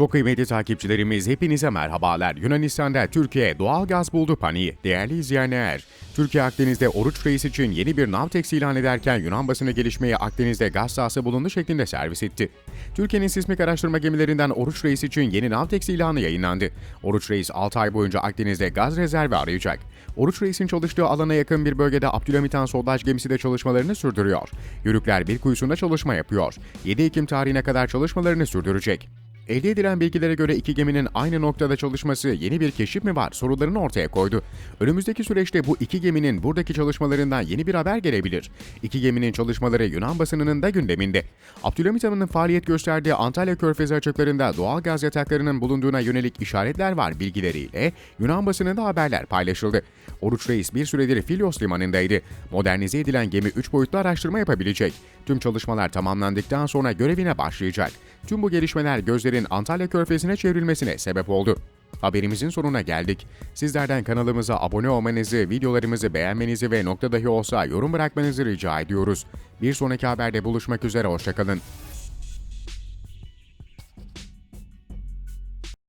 Çok kıymetli takipçilerimiz hepinize merhabalar. Yunanistan'da Türkiye doğal gaz buldu paniği. Değerli izleyenler, Türkiye Akdeniz'de Oruç Reis için yeni bir Navtex ilan ederken Yunan basını gelişmeye Akdeniz'de gaz sahası bulundu şeklinde servis etti. Türkiye'nin sismik araştırma gemilerinden Oruç Reis için yeni Navtex ilanı yayınlandı. Oruç Reis 6 ay boyunca Akdeniz'de gaz rezervi arayacak. Oruç Reis'in çalıştığı alana yakın bir bölgede Abdülhamit Han sondaj gemisi de çalışmalarını sürdürüyor. Yörükler bir kuyusunda çalışma yapıyor. 7 Ekim tarihine kadar çalışmalarını sürdürecek. Elde edilen bilgilere göre iki geminin aynı noktada çalışması yeni bir keşif mi var sorularını ortaya koydu. Önümüzdeki süreçte bu iki geminin buradaki çalışmalarından yeni bir haber gelebilir. İki geminin çalışmaları Yunan basınının da gündeminde. Abdülhamit Han'ın faaliyet gösterdiği Antalya Körfezi açıklarında doğal gaz yataklarının bulunduğuna yönelik işaretler var bilgileriyle Yunan basınında haberler paylaşıldı. Oruç Reis bir süredir Filos limanındaydı. Modernize edilen gemi 3 boyutlu araştırma yapabilecek. Tüm çalışmalar tamamlandıktan sonra görevine başlayacak. Tüm bu gelişmeler gözlerin Antalya Körfezi'ne çevrilmesine sebep oldu. Haberimizin sonuna geldik. Sizlerden kanalımıza abone olmanızı, videolarımızı beğenmenizi ve nokta dahi olsa yorum bırakmanızı rica ediyoruz. Bir sonraki haberde buluşmak üzere, hoşçakalın.